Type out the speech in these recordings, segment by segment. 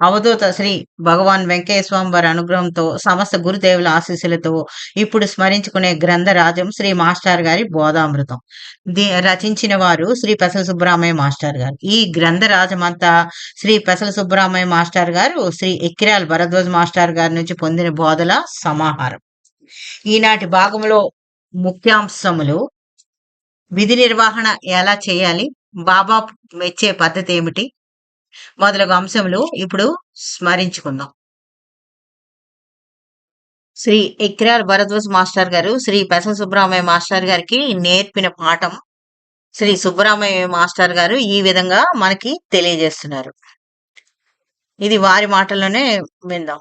అవధూత శ్రీ భగవాన్ వెంకయ్య స్వామి వారి అనుగ్రహంతో సమస్త గురుదేవుల ఆశీస్సులతో ఇప్పుడు స్మరించుకునే గ్రంథరాజం శ్రీ మాస్టర్ గారి బోధామృతం. దీ రచించిన వారు శ్రీ పెసల సుబ్బరామయ్య మాస్టర్ గారు. ఈ గ్రంథరాజం అంతా శ్రీ పెసల సుబ్బరామయ్య మాస్టర్ గారు శ్రీ ఎక్కిరాల్ భరద్వాజ్ మాస్టర్ గారి నుంచి పొందిన బోధల సమాహారం. ఈనాటి భాగంలో ముఖ్యాంశములు విధి నిర్వహణ ఎలా చేయాలి బాబా మెచ్చే పద్ధతి ఏమిటి మొదలగు అంశములు ఇప్పుడు స్మరించుకుందాం. శ్రీ ఎక్రార్ భరద్వాజ్ మాస్టర్ గారు శ్రీ పెస సుబ్బరామయ్య మాస్టర్ గారికి నేర్పిన పాఠం శ్రీ సుబ్బరామయ్య మాస్టర్ గారు ఈ విధంగా మనకి తెలియజేస్తున్నారు. ఇది వారి మాటల్లోనే విందాం.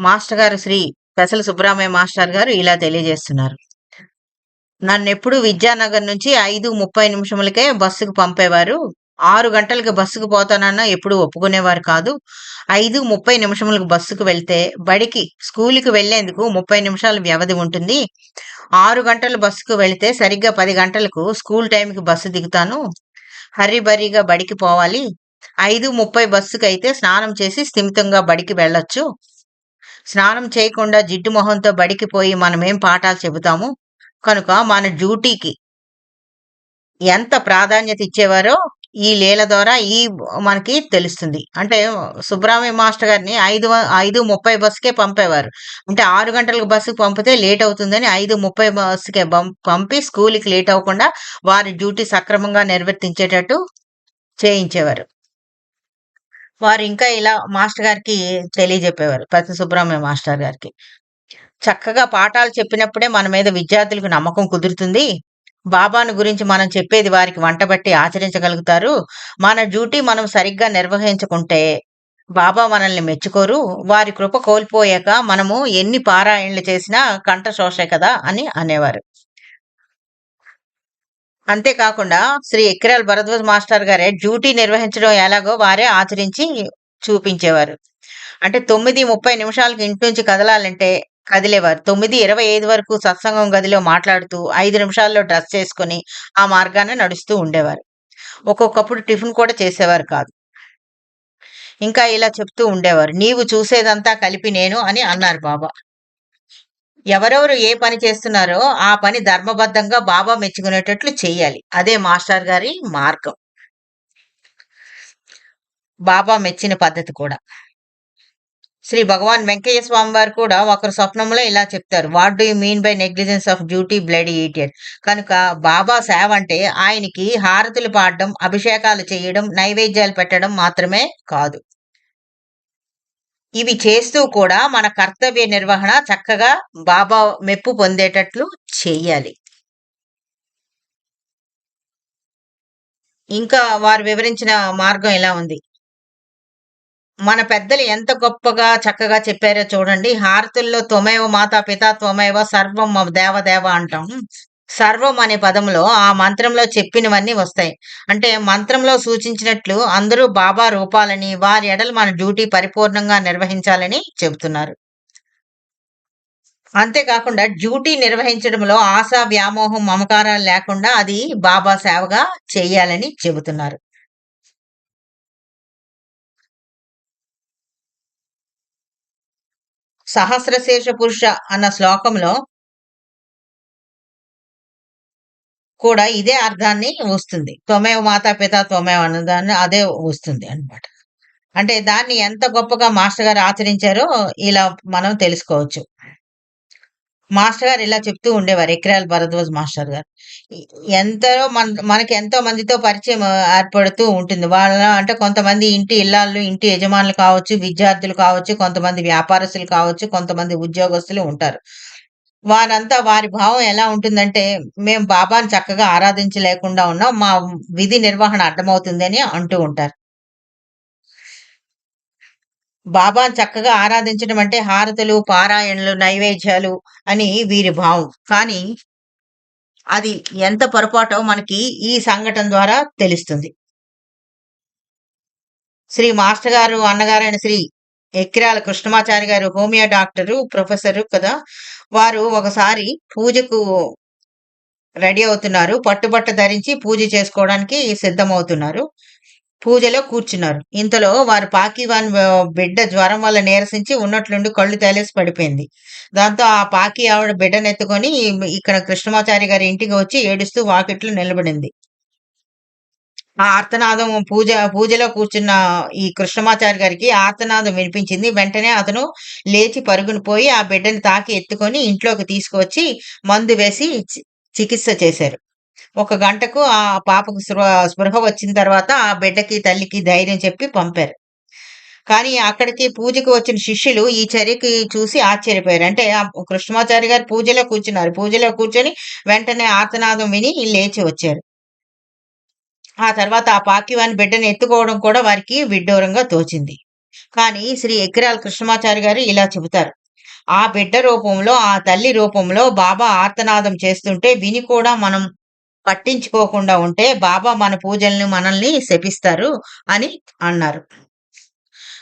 మాస్టర్ గారు శ్రీ పెసల సుబ్బరామయ్య మాస్టర్ గారు ఇలా తెలియజేస్తున్నారు. నన్ను ఎప్పుడు విద్యానగర్ నుంచి ఐదు ముప్పై నిమిషములకే బస్సుకు పంపేవారు ఆరు గంటలకు బస్సుకు పోతానన్నా ఎప్పుడు ఒప్పుకునేవారు కాదు. ఐదు ముప్పై నిమిషములకు బస్సుకు వెళ్తే బడికి స్కూల్కి వెళ్ళేందుకు ముప్పై నిమిషాల వ్యవధి ఉంటుంది. ఆరు గంటలు బస్సుకు వెళితే సరిగ్గా పది గంటలకు స్కూల్ టైంకి బస్సు దిగుతాను. హరిబరిగా బడికి పోవాలి. ఐదు ముప్పై బస్సుకు అయితే స్నానం చేసి స్థిమితంగా బడికి వెళ్ళొచ్చు. స్నానం చేయకుండా జిడ్డు మొహంతో బడికి పోయి మనమేం పాఠాలు చెబుతాము? కనుక మన డ్యూటీకి ఎంత ప్రాధాన్యత ఇచ్చేవారో ఈ లీల ద్వారా ఈ మనకి తెలుస్తుంది. అంటే సుబ్రహ్మణ్య మాస్టర్ గారిని ఐదు ఐదు ముప్పై బస్సుకే పంపేవారు. అంటే ఆరు గంటలకు బస్సుకు పంపితే లేట్ అవుతుందని ఐదు ముప్పై బస్సుకే పంపి స్కూల్కి లేట్ అవ్వకుండా వారి డ్యూటీ సక్రమంగా నిర్వర్తించేటట్టు చేయించేవారు. వారు ఇంకా ఇలా మాస్టర్ గారికి తెలియజెప్పేవారు ప్రతి సుబ్రహ్మణ్య మాస్టర్ గారికి. చక్కగా పాఠాలు చెప్పినప్పుడే మన మీద విద్యార్థులకు నమ్మకం కుదురుతుంది. బాబాను గురించి మనం చెప్పేది వారికి వంటబట్టి ఆచరించగలుగుతారు. మన డ్యూటీ మనం సరిగ్గా నిర్వహించుకుంటే బాబా మనల్ని మెచ్చుకోరు. వారి కృప కోల్పోయాక మనము ఎన్ని పారాయణలు చేసినా కంఠశోషే కదా అని అనేవారు. అంతేకాకుండా శ్రీ ఎక్కిరాల్ భరద్వాజ్ మాస్టర్ గారే డ్యూటీ నిర్వహించడం ఎలాగో వారే ఆచరించి చూపించేవారు. అంటే తొమ్మిది ముప్పై నిమిషాలకి ఇంటి నుంచి కదలాలంటే కదిలేవారు. తొమ్మిది ఇరవై ఐదు వరకు సత్సంగం గదిలో మాట్లాడుతూ ఐదు నిమిషాల్లో డ్రెస్ చేసుకుని ఆ మార్గాన్ని నడుస్తూ ఉండేవారు. ఒక్కొక్కప్పుడు టిఫిన్ కూడా చేసేవారు కాదు. ఇంకా ఇలా చెప్తూ ఉండేవారు. నీవు చూసేదంతా కలిపి నేను అని అన్నారు బాబా. ఎవరెవరు ఏ పని చేస్తున్నారో ఆ పని ధర్మబద్ధంగా బాబా మెచ్చుకునేటట్లు చేయాలి. అదే మాస్టర్ గారి మార్గం. బాబా మెచ్చిన పద్ధతి కూడా. శ్రీ భగవాన్ వెంకయ్య స్వామి వారు కూడా ఒకరు స్వప్నంలో ఇలా చెప్తారు. What do you mean by negligence of duty bloody idiot కనుక బాబా సేవ అంటే ఆయనకి హారతులు పాడడం అభిషేకాలు చేయడం నైవేద్యాలు పెట్టడం మాత్రమే కాదు. ఇవి చేస్తూ కూడా మన కర్తవ్య నిర్వహణ చక్కగా బాబా మెప్పు పొందేటట్లు చేయాలి. ఇంకా వారు వివరించిన మార్గం ఎలా ఉంది? మన పెద్దలు ఎంత గొప్పగా చక్కగా చెప్పారో చూడండి. హారతుల్లో త్వమేవ మాతా పిత త్వమేవ సర్వం దేవదేవ అంటాం. సర్వం అనే పదంలో ఆ మంత్రంలో చెప్పినవన్నీ వస్తాయి. అంటే మంత్రంలో సూచించినట్లు అందరూ బాబా రూపాలని వారి ఎడలు మన డ్యూటీ పరిపూర్ణంగా నిర్వహించాలని చెబుతున్నారు. అంతేకాకుండా డ్యూటీ నిర్వహించడంలో ఆశ వ్యామోహం మమకారాలు లేకుండా అది బాబా సేవగా చేయాలని చెబుతున్నారు. సహస్రశేష పురుష అన్న శ్లోకంలో కూడా ఇదే అర్థాన్ని వస్తుంది. త్వమేవ మాతా పిత త్వమేవ అన్నదాన్ని అదే వస్తుంది అనమాట అంటే దాన్ని ఎంత గొప్పగా మాస్టర్ గారు ఆచరించారో ఇలా మనం తెలుసుకోవచ్చు. మాస్టర్ గారు ఇలా చెప్తూ ఉండేవారు. ఎక్రాల్ భరద్వాజ్ మాస్టర్ గారు. ఎంతో మన మనకి ఎంతో మందితో పరిచయం ఏర్పడుతూ ఉంటుంది. వాళ్ళ అంటే కొంతమంది ఇంటి ఇల్లాళ్ళు ఇంటి యజమానులు కావచ్చు విద్యార్థులు కావచ్చు కొంతమంది వ్యాపారస్తులు కావచ్చు కొంతమంది ఉద్యోగస్తులు ఉంటారు. వారంతా వారి భావం ఎలా ఉంటుందంటే మేము బాబాని చక్కగా ఆరాధించలేకుండా ఉన్నాం. మా విధి నిర్వహణ అడ్డమవుతుందని అంటూ ఉంటారు. బాబాను చక్కగా ఆరాధించడం అంటే హారతులు, పారాయణలు, నైవేద్యాలు అని వీరి భావం. కానీ అది ఎంత పొరపాటో మనకి ఈ సంఘటన ద్వారా తెలుస్తుంది. శ్రీ మాస్టర్ గారు అన్నగారైన శ్రీ ఎక్కిరాల కృష్ణమాచారి గారు హోమియో డాక్టరు, ప్రొఫెసరు కదా! వారు ఒకసారి పూజకు రెడీ అవుతున్నారు. పట్టుబట్ట ధరించి పూజ చేసుకోవడానికి సిద్ధమవుతున్నారు. పూజలో కూర్చున్నారు. ఇంతలో వారు పాకివాన్ బిడ్డ జ్వరం వల్ల నీరసించి ఉన్నట్లుండి కళ్ళు తేలేసి పడిపోయింది. దాంతో ఆ పాకి ఆవిడ బిడ్డనెత్తుకొని ఇక్కడ కృష్ణమాచారి గారి ఇంటికి వచ్చి ఏడుస్తూ వాకిట్లో నిలబడింది. ఆ ఆర్తనాదం పూజ పూజలో కూర్చున్న ఈ కృష్ణమాచారి గారికి ఆర్తనాదం వినిపించింది. వెంటనే అతను లేచి పరుగున పోయి ఆ బిడ్డని తాకి ఎత్తుకొని ఇంట్లోకి తీసుకువచ్చి మందు వేసి చి చికిత్స చేశారు. ఒక గంటకు ఆ పాపకు స్పృహ వచ్చిన తర్వాత ఆ బిడ్డకి, తల్లికి ధైర్యం చెప్పి పంపారు. కానీ అక్కడికి పూజకి వచ్చిన శిష్యులు ఈ చర్యకి చూసి ఆశ్చర్యపోయారు. అంటే ఆ కృష్ణమాచారి గారు పూజలో కూర్చున్నారు. పూజలో కూర్చొని వెంటనే ఆర్తనాదం విని లేచి వచ్చారు. ఆ తర్వాత ఆ పాకివాని బిడ్డని ఎత్తుకోవడం కూడా వారికి విడ్డూరంగా తోచింది. కానీ శ్రీ ఎక్కిరాల కృష్ణమాచారి గారు ఇలా చెబుతారు. ఆ బిడ్డ రూపంలో, ఆ తల్లి రూపంలో బాబా ఆర్తనాదం చేస్తుంటే విని కూడా మనం పట్టించుకోకుండా ఉంటే బాబా మన పూజల్ని మనల్ని శపిస్తారు అని అన్నారు.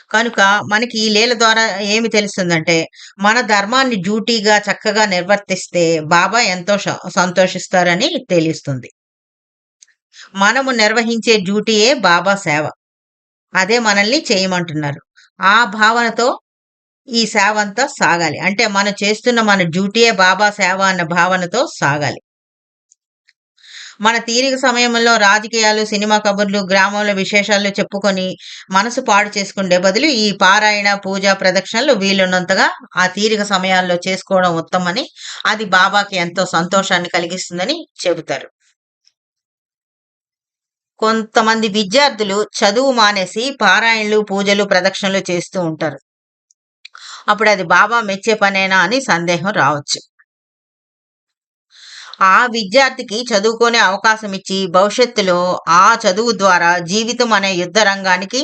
కనుక మనకి ఈ లీల ద్వారా ఏమి తెలుస్తుందంటే మన ధర్మాన్ని డ్యూటీగా చక్కగా నిర్వర్తిస్తే బాబా ఎంతో సంతోషిస్తారని తెలుస్తుంది. మనము నిర్వహించే డ్యూటీయే బాబా సేవ. అదే మనల్ని చేయమంటున్నారు. ఆ భావనతో ఈ సేవ అంతా సాగాలి. అంటే మనం చేస్తున్న మన డ్యూటీయే బాబా సేవ అన్న భావనతో సాగాలి. మన తీరిక సమయంలో రాజకీయాలు, సినిమా కబుర్లు, గ్రామంలో విశేషాలు చెప్పుకొని మనసు పాడు చేసుకుండే బదులు ఈ పారాయణ, పూజ, ప్రదక్షిణలు వీలున్నంతగా ఆ తీరిక సమయాల్లో చేసుకోవడం ఉత్తమని, అది బాబాకి ఎంతో సంతోషాన్ని కలిగిస్తుందని చెబుతారు. కొంతమంది విద్యార్థులు చదువు మానేసి పారాయణలు, పూజలు, ప్రదక్షిణలు చేస్తూ ఉంటారు. అప్పుడు అది బాబా మెచ్చే పనేనా అని సందేహం రావచ్చు. ఆ విద్యార్థికి చదువుకునే అవకాశం ఇచ్చి భవిష్యత్తులో ఆ చదువు ద్వారా జీవితం అనే యుద్ధ రంగానికి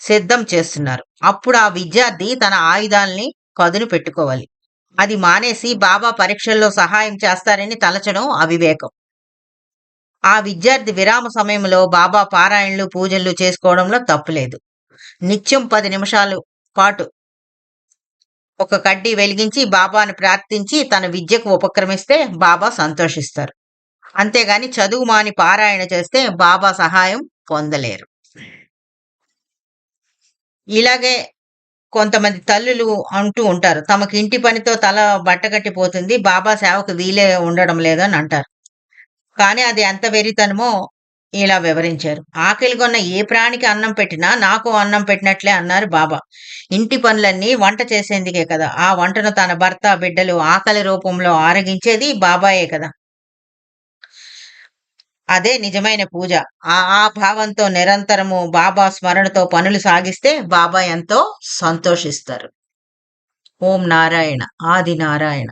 సిద్ధం చేస్తున్నారు. అప్పుడు ఆ విద్యార్థి తన ఆయుధాల్ని పదును పెట్టుకోవాలి. అది మానేసి బాబా పరీక్షల్లో సహాయం చేస్తారని తలచడం అవివేకం. ఆ విద్యార్థి విరామ సమయంలో బాబా పారాయణలు, పూజలు చేసుకోవడంలో తప్పులేదు. నిత్యం పది నిమిషాలు పాటు ఒక కడ్డీ వెలిగించి బాబాను ప్రార్థించి తన విద్యకు ఉపక్రమిస్తే బాబా సంతోషిస్తారు. అంతేగాని చదువు మాని పారాయణ చేస్తే బాబా సహాయం పొందలేరు. ఇలాగే కొంతమంది తల్లులు అంటూ ఉంటారు. తమకి ఇంటి పనితో తల బట్టగట్టిపోతుంది బాబా సేవకు వీలే ఉండడం లేదని అంటారు. కానీ అది ఎంత వెరితనమో ఇలా వివరించారు. ఆకలిగొన్న ఏ ప్రాణికి అన్నం పెట్టినా నాకు అన్నం పెట్టినట్లే అన్నారు బాబా. ఇంటి పనులన్నీ వంట చేసేందుకే కదా! ఆ వంటను తన భర్త, బిడ్డలు ఆకలి రూపంలో ఆరగించేది బాబాయే కదా! అదే నిజమైన పూజ. ఆ ఆ భావంతో నిరంతరము బాబా స్మరణతో పనులు సాగిస్తే బాబా ఎంతో సంతోషిస్తారు. ఓం నారాయణ. ఆది నారాయణ.